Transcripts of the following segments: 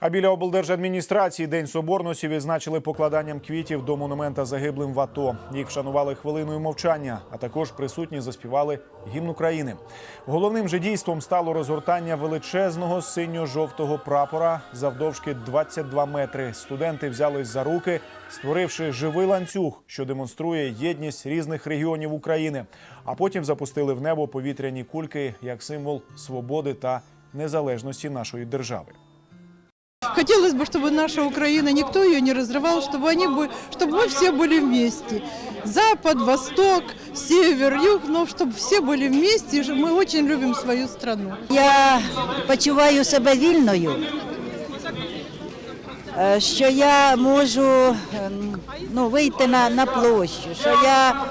А біля облдержадміністрації День Соборності відзначили покладанням квітів до монумента загиблим в АТО. Їх вшанували хвилиною мовчання, а також присутні заспівали гімн України. Головним же дійством стало розгортання величезного синьо-жовтого прапора завдовжки 22 метри. Студенти взялись за руки, створивши живий ланцюг, що демонструє єдність різних регіонів України. А потім запустили в небо повітряні кульки як символ свободи та незалежності нашої держави. Хотелось бы, чтобы наша Украина, никто ее не разрывал, чтобы, они, бы- чтобы мы все были вместе. Запад, Восток, Север, Юг, но чтобы все были вместе. и Мы очень любим свою страну. Я почуваю себе вільною, е, що я можу ем, ну, вийти на, на площу, що я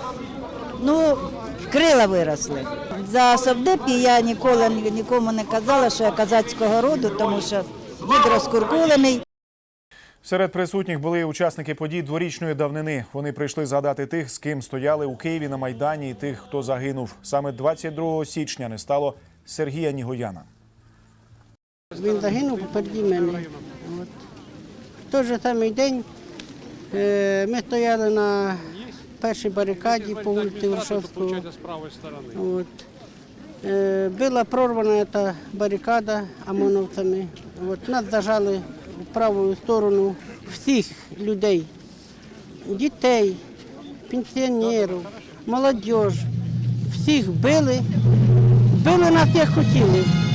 ну, крила виросли. За совдепі я ніколи ні- нікому не казала, що я казацького роду, тому що дід розкуркулений. Серед присутніх були учасники подій дворічної давнини. Вони прийшли згадати тих, з ким стояли у Києві на майдані, і тих, хто загинув. Саме 22 січня не стало Сергія Нігояна. Він загинув попереді мене. От. В той же самий день е, ми стояли на першій барикаді по вулиці. От. Е, Була прорвана та барикада ОМОНовцями. От. Нас зажали в праву сторону всіх людей, дітей, пенсіонерів, молодь. Всіх били, били нас як хотіли.